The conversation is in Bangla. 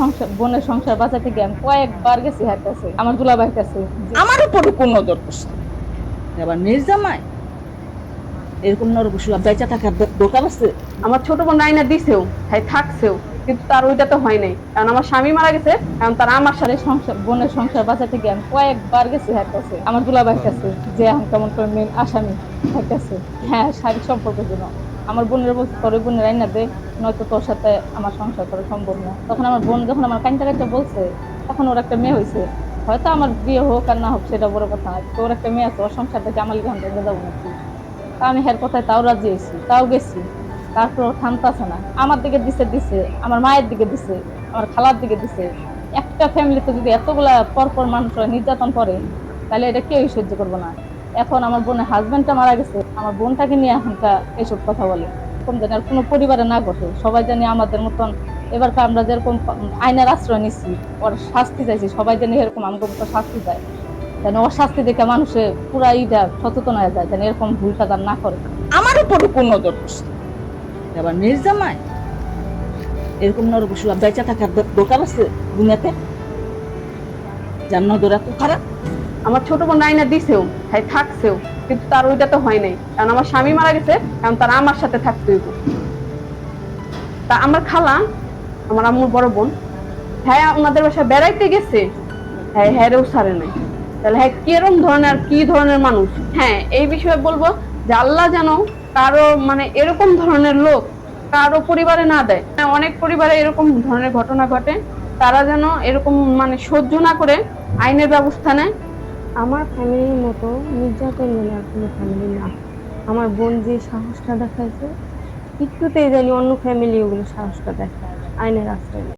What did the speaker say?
সংসার, বোনের সংসার বাঁচাতে গিয়ে আমি কয়েকবার গেছি হার কাছে আমার দুলাভাইয়ের কাছে আমার উপরে কোন নজর করছে এবার নির্জামাই এরকম নরবসু বেচা থাকার দো- দোকান আছে? আমার ছোট বোন রাইনা দিছেও হ্যাঁ থাকছেও, কিন্তু তার ওইটা তো হয় নাই। কারণ আমার স্বামী মারা গেছে কারণ তার আমার সাথে সংসার, বোনের সংসার বাঁচাতে গিয়ে আমি কয়েকবার গেছি হার কাছে আমার দুলাভাইয়ের কাছে যে এখন কেমন করে মেন আসামি হার কাছে হ্যাঁ শারীরিক সম্পর্কের জন্য। আমার বোনের ওই বোনের আইনা দে নয়তো তোর সাথে আমার সংসার করা সম্ভব না। তখন আমার বোন যখন আমার কাইনটা কাইনটা বলছে, তখন ওর একটা মেয়ে হয়েছে হয়তো আমার বিয়ে হোক আর না হোক, সেটা বড় কথা না ওর একটা মেয়ে আছে, ওর সংসার থেকে আমার লিখান থেকে যাব নাকি? তা আমি হের কথায় তাও রাজি হয়েছি, তাও গেছি। তারপর ও থামতাছে না। আমার দিকে দিছে দিছে, আমার মায়ের দিকে দিছে, আমার খালার দিকে দিছে। একটা ফ্যামিলিতে যদি এতগুলা পরপর মানুষরা নির্যাতন করে, তাহলে এটা কেউই সহ্য করব না। এখন আমার বোনের হাজবেন্ডটা মারা গেছে, আমার বোনটাকে নিয়ে এখনটা এইসব কথা বলে। এরকম যেন আর কোনো পরিবারে না ঘটে, সবাই জানি আমাদের মতন এবার আমরা যেরকম আইনের আশ্রয় নিচ্ছি, ওর শাস্তি চাইছি, সবাই জানি এরকম আমাদের মতো শাস্তি দেয় যেন ওর শাস্তি দেখে মানুষে পুরা ইটা সচেতন হয়ে যায় যেন এরকম ভুল কাজ আর না করে। আমার উপরে কোন নজর এবার নির্জামাই এরকম নরবসু বেচা থাকার দো- দোকান আছে দুনিয়াতে? যার নজর এত খারাপ। আমার ছোট বোন রাইনা দিছেও হ্যাঁ থাকছেও কিন্তু তার ওইটা তো হয় নাই। কারণ আমার স্বামী মারা গেছে কারণ তার আমার সাথে থাকতে হইব। তা আমার খালা আমার আম্মুর বড় বোন হ্যাঁ ওনাদের বাসায় বেড়াইতে গেছে হ্যাঁ হ্যাঁরেও সারে নাই। তাহলে হ্যাঁ কিরম ধরনের কি ধরনের মানুষ? হ্যাঁ এই বিষয়ে বলব যে আল্লাহ যেন কারও মানে এরকম ধরনের লোক কারও পরিবারে না দেয়। হ্যাঁ, অনেক পরিবারে এরকম ধরনের ঘটনা ঘটে। তারা যেন এরকম মানে সহ্য না করে আইনের ব্যবস্থা নেয়। আমার ফ্যামিলির মতো নির্যাতন মানে আর কোনো ফ্যামিলি না আমার বোন যে সাহসটা দেখাইছে, একটুতেই জানি অন্য ফ্যামিলি ওগুলো সাহসটা দেখায়, আইনের আশ্রয়।